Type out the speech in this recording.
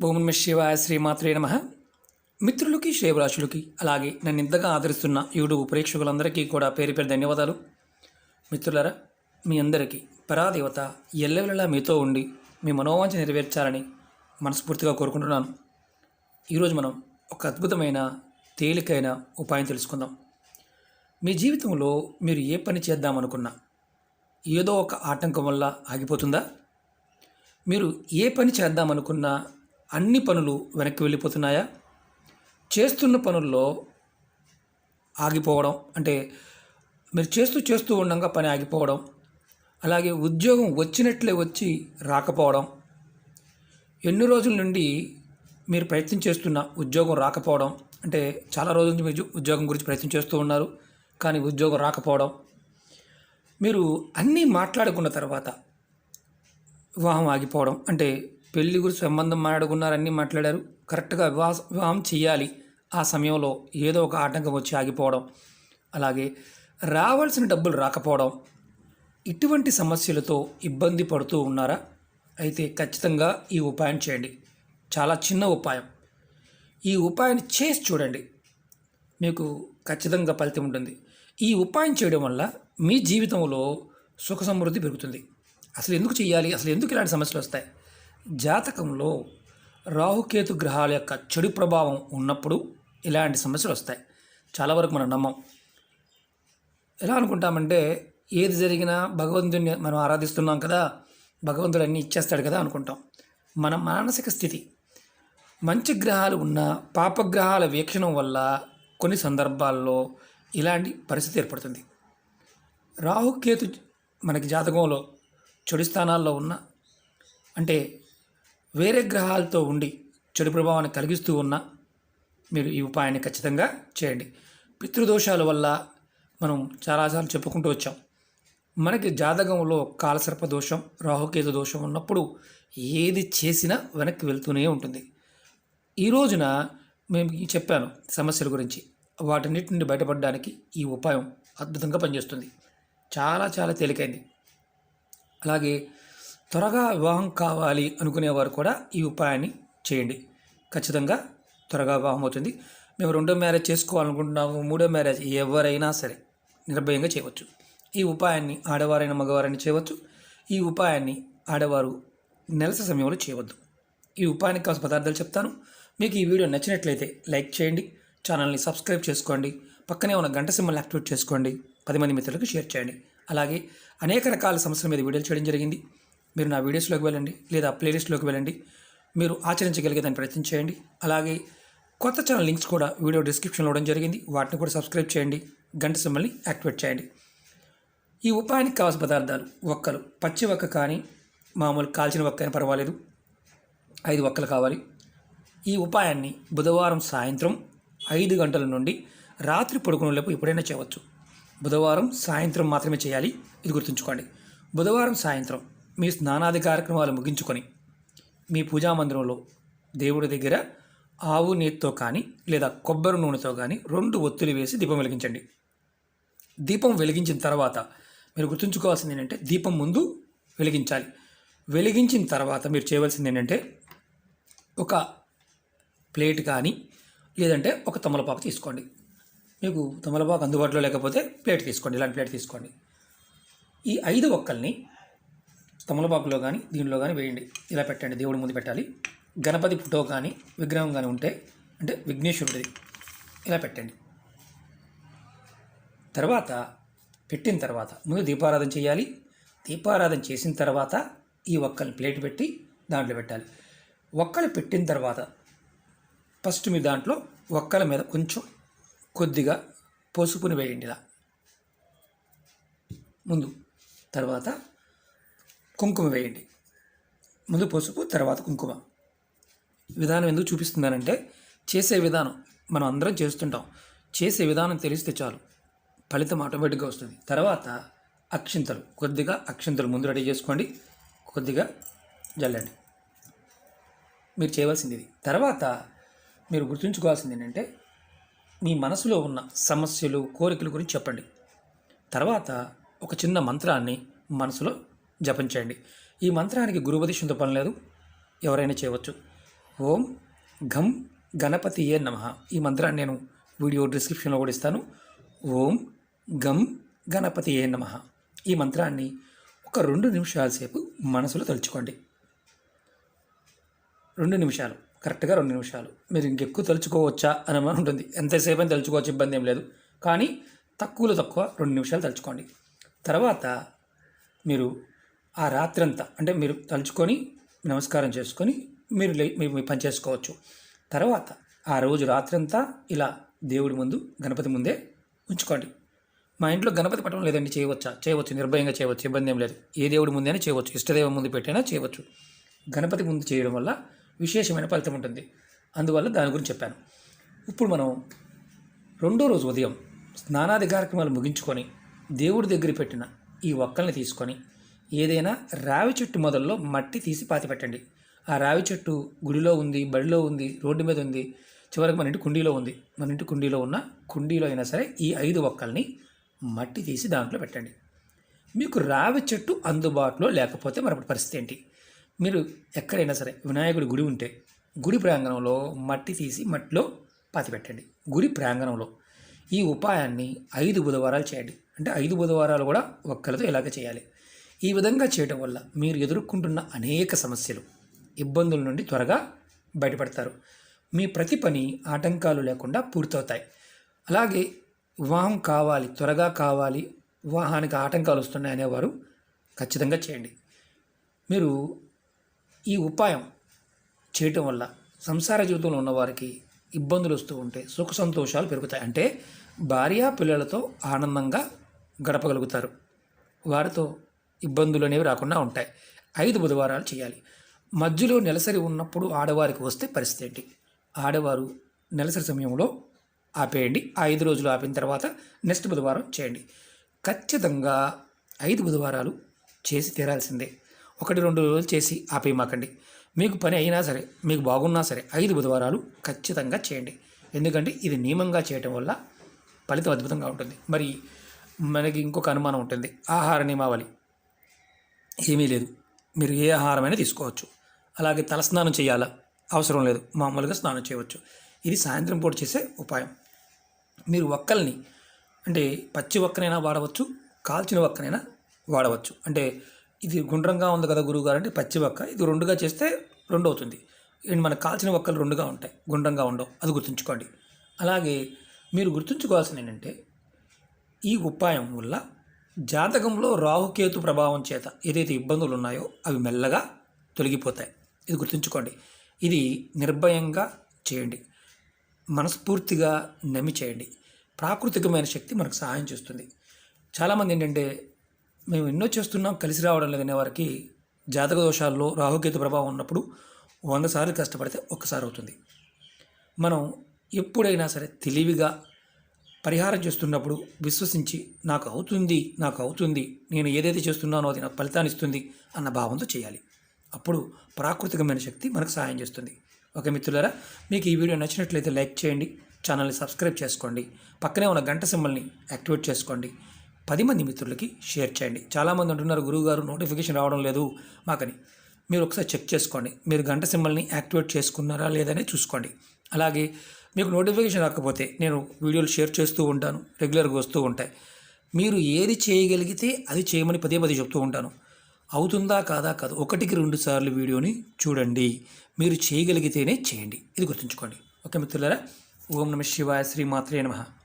భూమి శివాయ శ్రీమాత్రే నమ. మిత్రులకి శైవరాశులకి అలాగే నన్ను ఇంతగా ఆదరిస్తున్న యూట్యూబ్ ప్రేక్షకులందరికీ కూడా పేరు పేరు ధన్యవాదాలు. మిత్రులరా మీ అందరికీ పరాదేవత ఎల్లవెల్లలా మీతో ఉండి మీ మనోవాంఛ నెరవేర్చాలని మనస్ఫూర్తిగా కోరుకుంటున్నాను. ఈరోజు మనం ఒక అద్భుతమైన తేలికైన ఉపాయం తెలుసుకుందాం. మీ జీవితంలో మీరు ఏ పని చేద్దామనుకున్నా ఏదో ఒక ఆటంకం వల్ల ఆగిపోతుందా? మీరు ఏ పని చేద్దామనుకున్నా అన్ని పనులు వెనక్కి వెళ్ళిపోతున్నాయా? చేస్తున్న పనుల్లో ఆగిపోవడం అంటే మీరు చేస్తూ చేస్తూ ఉండగా పని ఆగిపోవడం అలాగే ఉద్యోగం వచ్చినట్లే వచ్చి రాకపోవడం ఎన్ని రోజుల నుండి మీరు ప్రయత్నం చేస్తున్న ఉద్యోగం రాకపోవడం అంటే చాలా రోజుల నుంచి మీరు ఉద్యోగం గురించి ప్రయత్నం చేస్తూ ఉన్నారు కానీ ఉద్యోగం రాకపోవడం మీరు అన్నీ మాట్లాడుకున్న తర్వాత వివాహం ఆగిపోవడం అంటే పెళ్ళి గురించి సంబంధం మాట్లాడుకున్నారని మాట్లాడారు. కరెక్ట్గా వివాహ వివాహం చేయాలి ఆ సమయంలో ఏదో ఒక ఆటంకం వచ్చి ఆగిపోవడం. అలాగే రావాల్సిన డబ్బులు రాకపోవడం. ఇటువంటి సమస్యలతో ఇబ్బంది పడుతూ ఉన్నారా? అయితే ఖచ్చితంగా ఈ ఉపాయం చేయండి. చాలా చిన్న ఉపాయం. ఈ ఉపాయాన్ని చేసి చూడండి. మీకు ఖచ్చితంగా ఫలితం ఉంటుంది. ఈ ఉపాయం చేయడం వల్ల మీ జీవితంలో సుఖ సమృద్ధి పెరుగుతుంది. అసలు ఎందుకు చేయాలి అసలు ఎందుకు ఇలాంటి సమస్యలు వస్తాయి? జాతకంలో రాహుకేతు గ్రహాల యొక్క చెడు ప్రభావం ఉన్నప్పుడు ఇలాంటి సమస్యలు వస్తాయి. చాలా వరకు మనం నమ్మం. ఎలా అనుకుంటామంటే ఏది జరిగినా భగవంతుడిని మనం ఆరాధిస్తున్నాం కదా భగవంతుడు అన్నీ ఇచ్చేస్తాడు కదా అనుకుంటాం. మన మానసిక స్థితి మంచి గ్రహాలు ఉన్న పాపగ్రహాల వీక్షణం వల్ల కొన్ని సందర్భాల్లో ఇలాంటి పరిస్థితి ఏర్పడుతుంది. రాహుకేతు మనకి జాతకంలో చెడు స్థానాల్లో ఉన్న అంటే వేరే గ్రహాలతో ఉండి చెడు ప్రభావాన్ని కలిగిస్తూ ఉన్న మీరు ఈ ఉపాయాన్ని ఖచ్చితంగా చేయండి. పితృదోషాల వల్ల మనం చాలాసార్లు చెప్పుకుంటూ వచ్చాం. మనకి జాతకంలో కాలసర్ప దోషం రాహుకేతు దోషం ఉన్నప్పుడు ఏది చేసినా వెనక్కి వెళ్తూనే ఉంటుంది. ఈ రోజున మేము చెప్పాను సమస్యల గురించి. వాటన్నిటి నుండి బయటపడడానికి ఈ ఉపాయం అద్భుతంగా పనిచేస్తుంది. చాలా చాలా తేలికైంది. అలాగే త్వరగా వివాహం కావాలి అనుకునేవారు కూడా ఈ ఉపాయాన్ని చేయండి. ఖచ్చితంగా త్వరగా వివాహం అవుతుంది. మేము రెండో మ్యారేజ్ చేసుకోవాలనుకుంటున్నాము మూడో మ్యారేజ్ ఎవరైనా సరే నిర్భయంగా చేయవచ్చు. ఈ ఉపాయాన్ని ఆడవారైన మగవారైనా చేయవచ్చు. ఈ ఉపాయాన్ని ఆడవారు నెలస సమయంలో చేయవద్దు. ఈ ఉపాయానికి కావాల్సిన పదార్థాలు చెప్తాను. మీకు ఈ వీడియో నచ్చినట్లయితే లైక్ చేయండి ఛానల్ని సబ్స్క్రైబ్ చేసుకోండి పక్కనే ఉన్న గంట సింబల్ యాక్టివేట్ చేసుకోండి పది మంది మిత్రులకు షేర్ చేయండి. అలాగే అనేక రకాల సమస్యల మీద వీడియోలు చేయడం జరిగింది. మీరు నా వీడియోస్లోకి వెళ్ళండి లేదా ప్లేలిస్ట్లోకి వెళ్ళండి. మీరు ఆచరించగలిగే దాన్ని ప్రయత్నం చేయండి. అలాగే కొత్త ఛానల్ లింక్స్ కూడా వీడియో డిస్క్రిప్షన్లో ఇవ్వడం జరిగింది. వాటిని కూడా సబ్స్క్రైబ్ చేయండి. గంట సింబల్ని యాక్టివేట్ చేయండి. ఈ ఉపాయానికి కావాల్సిన పదార్థాలు ఒక్కలు. పచ్చి ఒక్క కానీ మామూలు కాల్చిన ఒక్క అయినా పర్వాలేదు. ఐదు ఒక్కలు కావాలి. ఈ ఉపాయాన్ని బుధవారం సాయంత్రం ఐదు గంటల నుండి రాత్రి పడుకునేలోపు ఎప్పుడైనా చేయవచ్చు. బుధవారం సాయంత్రం మాత్రమే చేయాలి. ఇది గుర్తుంచుకోండి. బుధవారం సాయంత్రం మీ స్నానాది కార్యక్రమాలు ముగించుకొని మీ పూజా మందిరంలో దేవుడి దగ్గర ఆవు నీటితో కానీ లేదా కొబ్బరి నూనెతో కానీ రెండు ఒత్తులు వేసి దీపం వెలిగించండి. దీపం వెలిగించిన తర్వాత మీరు గుర్తుంచుకోవాల్సింది ఏంటంటే దీపం ముందు వెలిగించాలి. వెలిగించిన తర్వాత మీరు చేయవలసింది ఏంటంటే ఒక ప్లేట్ కానీ లేదంటే ఒక తమలపాకు తీసుకోండి. మీకు తమలపాకు అందుబాటులో లేకపోతే ప్లేట్ తీసుకోండి. ఇలాంటి ప్లేట్ తీసుకోండి. ఈ ఐదు ఒక్కల్ని తమలపాకులో కానీ దీనిలో కానీ వేయండి. ఇలా పెట్టండి. దేవుడి ముందు పెట్టాలి. గణపతి ఫోటో కానీ విగ్రహం కానీ ఉంటే అంటే విఘ్నేశ్వరుడిది. ఇలా పెట్టండి. తర్వాత పెట్టిన తర్వాత ముందు దీపారాధన చేయాలి. దీపారాధన చేసిన తర్వాత ఈ ఒక్కల్ని ప్లేట్ పెట్టి దాంట్లో పెట్టాలి. ఒక్కలు పెట్టిన తర్వాత ఫస్ట్ మీ దాంట్లో ఒక్కల మీద కొంచెం కొద్దిగా పసుపుని వేయండి ఇలా. ముందు. తర్వాత కుంకుమ వేయండి. ముందు పసుపు తర్వాత కుంకుమ. విధానం ఎందుకు చూపిస్తున్నానంటే చేసే విధానం మనం అందరం చేస్తుంటాం. చేసే విధానం తెలిస్తే చాలు. ఫలితం ఆటోమేటిక్గా వస్తుంది. తర్వాత అక్షింతలు. కొద్దిగా అక్షింతలు ముందు రెడీ చేసుకోండి. కొద్దిగా జల్లండి. మీరు చేయవలసింది ఇది. తర్వాత మీరు గుర్తుంచుకోవాల్సింది ఏంటంటే మీ మనసులో ఉన్న సమస్యలు కోరికల గురించి చెప్పండి. తర్వాత ఒక చిన్న మంత్రాన్ని మనసులో జపించండి. ఈ మంత్రానికి గురుపదేశంతో పని లేదు. ఎవరైనా చేయవచ్చు. ఓం ఘం ఏ నమ. ఈ మంత్రాన్ని నేను వీడియో డిస్క్రిప్షన్లో కూడా ఇస్తాను. ఓం గం గణపతి ఏ నమ. ఈ మంత్రాన్ని ఒక రెండు నిమిషాల సేపు మనసులో తలుచుకోండి. రెండు నిమిషాలు. కరెక్ట్గా రెండు నిమిషాలు. మీరు ఇంకెక్కువ తలుచుకోవచ్చా అని ఉంటుంది. ఎంతసేపు అని తలుచుకోవచ్చు ఇబ్బంది ఏం లేదు. కానీ తక్కువలో తక్కువ రెండు నిమిషాలు తలుచుకోండి. తర్వాత మీరు ఆ రాత్రంతా అంటే మీరు తలుచుకొని నమస్కారం చేసుకొని మీరు లే మీరు మీ పని చేసుకోవచ్చు. తర్వాత ఆ రోజు రాత్రంతా ఇలా దేవుడి ముందు గణపతి ముందే ఉంచుకోండి. మా ఇంట్లో గణపతి పట్టడం లేదండి చేయవచ్చా? చేయవచ్చు నిర్భయంగా చేయవచ్చు ఇబ్బంది ఏం లేదు. ఏ దేవుడి ముందైనా చేయవచ్చు ఇష్టదేవం ముందు పెట్టైనా చేయవచ్చు. గణపతి ముందు చేయడం వల్ల విశేషమైన ఫలితం ఉంటుంది. అందువల్ల దాని గురించి చెప్పాను. ఇప్పుడు మనం రెండో రోజు ఉదయం స్నానాది కార్యక్రమాలు ముగించుకొని దేవుడి దగ్గర పెట్టిన ఈ ఒక్కల్ని తీసుకొని ఏదైనా రావి చెట్టు మొదల్లో మట్టి తీసి పాతిపెట్టండి ఆ రావి చెట్టు గుడిలో ఉంది బడిలో ఉంది రోడ్డు మీద ఉంది చివరికి మన ఇంటి కుండీలో ఉంది. మన ఇంటి కుండీలో ఉన్న కుండీలో అయినా సరే ఈ ఐదు ఒక్కల్ని మట్టి తీసి దాంట్లో పెట్టండి. మీకు రావి చెట్టు అందుబాటులో లేకపోతే మరొకటి పరిస్థితి ఏంటి? మీరు ఎక్కడైనా సరే వినాయకుడి గుడి ఉంటే గుడి ప్రాంగణంలో మట్టి తీసి మట్టిలో పాతిపెట్టండి గుడి ప్రాంగణంలో ఈ ఉపాయాన్ని ఐదు బుధవారాలు చేయండి. అంటే ఐదు బుధవారాలు కూడా ఒక్కలతో ఇలాగ చేయాలి. ఈ విధంగా చేయడం వల్ల మీరు ఎదుర్కొంటున్న అనేక సమస్యలు ఇబ్బందుల నుండి త్వరగా బయటపడతారు. మీ ప్రతి పని ఆటంకాలు లేకుండా పూర్తవుతాయి. అలాగే వివాహం కావాలి త్వరగా కావాలి వివాహానికి ఆటంకాలు వస్తున్నాయి అనేవారు ఖచ్చితంగా చేయండి. మీరు ఈ ఉపాయం చేయటం వల్ల సంసార జీవితంలో ఉన్నవారికి ఇబ్బందులు వస్తూ ఉంటే సుఖ సంతోషాలు పెరుగుతాయి. అంటే భార్య పిల్లలతో ఆనందంగా గడపగలుగుతారు. వారితో ఇబ్బందులు అనేవి రాకుండా ఉంటాయి. ఐదు బుధవారాలు చేయాలి. మధ్యలో నెలసరి ఉన్నప్పుడు ఆడవారికి వస్తే పరిస్థితి ఏంటి? ఆడవారు నెలసరి సమయంలో ఆపేయండి. ఆ ఐదు రోజులు ఆపిన తర్వాత నెక్స్ట్ బుధవారం చేయండి. ఖచ్చితంగా ఐదు బుధవారాలు చేసి తీరాల్సిందే. ఒకటి రెండు రోజులు చేసి ఆపేయమాకండి. మీకు పని అయినా సరే మీకు బాగున్నా సరే ఐదు బుధవారాలు ఖచ్చితంగా చేయండి. ఎందుకంటే ఇది నియమంగా చేయటం వల్ల ఫలితం అద్భుతంగా ఉంటుంది. మరి మనకి ఇంకొక అనుమానం ఉంటుంది. ఆహార నియమావళి. ఏమీ లేదు. మీరు ఏ ఆహారమైనా తీసుకోవచ్చు. అలాగే తలస్నానం చేయాలా అవసరం లేదు. మామూలుగా స్నానం చేయవచ్చు. ఇది సాయంత్రం పూట చేసే ఉపాయం. మీరు ఒక్కల్ని అంటే పచ్చి ఒక్కనైనా వాడవచ్చు కాల్చిన ఒక్కనైనా వాడవచ్చు. అంటే ఇది గుండ్రంగా ఉంది కదా గురువుగారు అంటే పచ్చి ఒక్క ఇది రెండుగా చేస్తే రెండు అవుతుంది. అండ్ మన కాల్చిన ఒక్కలు రెండుగా ఉంటాయి. గుండ్రంగా ఉండవు. అది గుర్తుంచుకోండి. అలాగే మీరు గుర్తుంచుకోవాల్సింది ఏంటంటే ఈ ఉపాయం వల్ల జాతకంలో రాహుకేతు ప్రభావం చేత ఏదైతే ఇబ్బందులు ఉన్నాయో అవి మెల్లగా తొలగిపోతాయి. ఇది గుర్తుంచుకోండి. ఇది నిర్భయంగా చేయండి. మనస్ఫూర్తిగా నమ్మి చేయండి. ప్రాకృతికమైన శక్తి మనకు సహాయం చేస్తుంది. చాలామంది ఏంటంటే మేము ఎన్నో చేస్తున్నాం కలిసి రావడం లేదనే వారికి జాతక దోషాల్లో రాహుకేతు ప్రభావం ఉన్నప్పుడు వంద సార్లు కష్టపడితే ఒక్కసారి అవుతుంది. మనం ఎప్పుడైనా సరే తెలివిగా పరిహారం చేస్తున్నప్పుడు విశ్వసించి నాకు అవుతుంది నాకు అవుతుంది నేను ఏదైతే చేస్తున్నానో అది నాకు ఫలితాన్ని ఇస్తుంది అన్న భావంతో చేయాలి. అప్పుడు ప్రాకృతికమైన శక్తి మనకు సహాయం చేస్తుంది. ఓకే మిత్రులారా మీకు ఈ వీడియో నచ్చినట్లయితే లైక్ చేయండి ఛానల్ని సబ్స్క్రైబ్ చేసుకోండి పక్కనే ఉన్న గంట సింబల్ని యాక్టివేట్ చేసుకోండి పది మంది మిత్రులకి షేర్ చేయండి. చాలామంది అంటున్నారు గురువుగారు నోటిఫికేషన్ రావడం లేదు మాకని. మీరు ఒకసారి చెక్ చేసుకోండి. మీరు గంట సింబల్ని యాక్టివేట్ చేసుకున్నారా లేదని చూసుకోండి. అలాగే మీకు నోటిఫికేషన్ రాకపోతే నేను వీడియోలు షేర్ చేస్తూ ఉంటాను. రెగ్యులర్గా వస్తూ ఉంటాయి. మీరు ఏది చేయగలిగితే అది చేయమని పదే పదే చెప్తూ ఉంటాను. అవుతుందా కాదా కాదు. ఒకటికి రెండు సార్లు వీడియోని చూడండి. మీరు చేయగలిగితేనే చేయండి. ఇది గుర్తుంచుకోండి. ఓకే మిత్రులారా? ఓం నమ శివాయ శ్రీమాత్రే నమః.